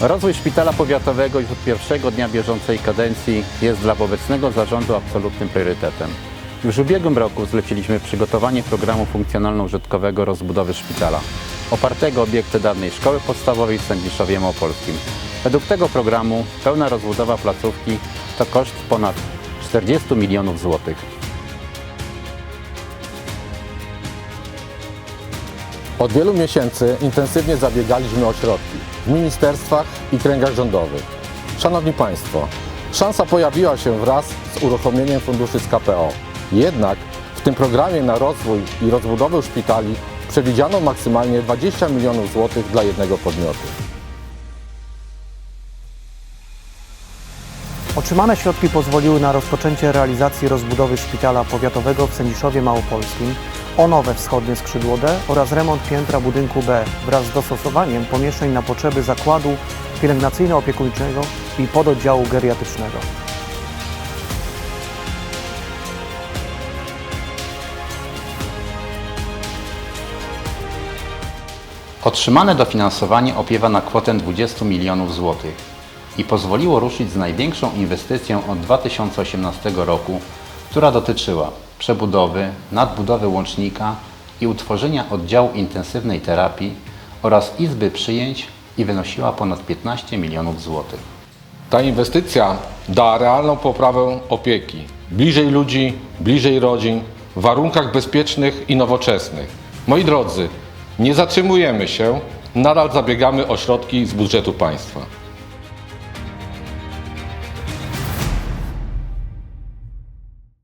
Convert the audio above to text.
Rozwój szpitala powiatowego już od pierwszego dnia bieżącej kadencji jest dla obecnego zarządu absolutnym priorytetem. Już w ubiegłym roku zleciliśmy przygotowanie programu funkcjonalno-użytkowego rozbudowy szpitala, opartego o obiekty dawnej szkoły podstawowej w Sędziszowie Małopolskim. Według tego programu pełna rozbudowa placówki to koszt ponad 40 milionów złotych. Od wielu miesięcy intensywnie zabiegaliśmy o środki ministerstwach i kręgach rządowych. Szanowni Państwo, szansa pojawiła się wraz z uruchomieniem funduszy z KPO. Jednak w tym programie na rozwój i rozbudowę szpitali przewidziano maksymalnie 20 milionów złotych dla jednego podmiotu. Otrzymane środki pozwoliły na rozpoczęcie realizacji rozbudowy szpitala powiatowego w Sędziszowie Małopolskim o nowe wschodnie skrzydło D oraz remont piętra budynku B wraz z dostosowaniem pomieszczeń na potrzeby zakładu pielęgnacyjno-opiekuńczego i pododdziału geriatrycznego. Otrzymane dofinansowanie opiewa na kwotę 20 milionów złotych i pozwoliło ruszyć z największą inwestycją od 2018 roku, która dotyczyła przebudowy, nadbudowy łącznika i utworzenia oddziału intensywnej terapii oraz izby przyjęć i wynosiła ponad 15 milionów złotych. Ta inwestycja da realną poprawę opieki, bliżej ludzi, bliżej rodzin, w warunkach bezpiecznych i nowoczesnych. Moi drodzy, nie zatrzymujemy się, nadal zabiegamy o środki z budżetu państwa.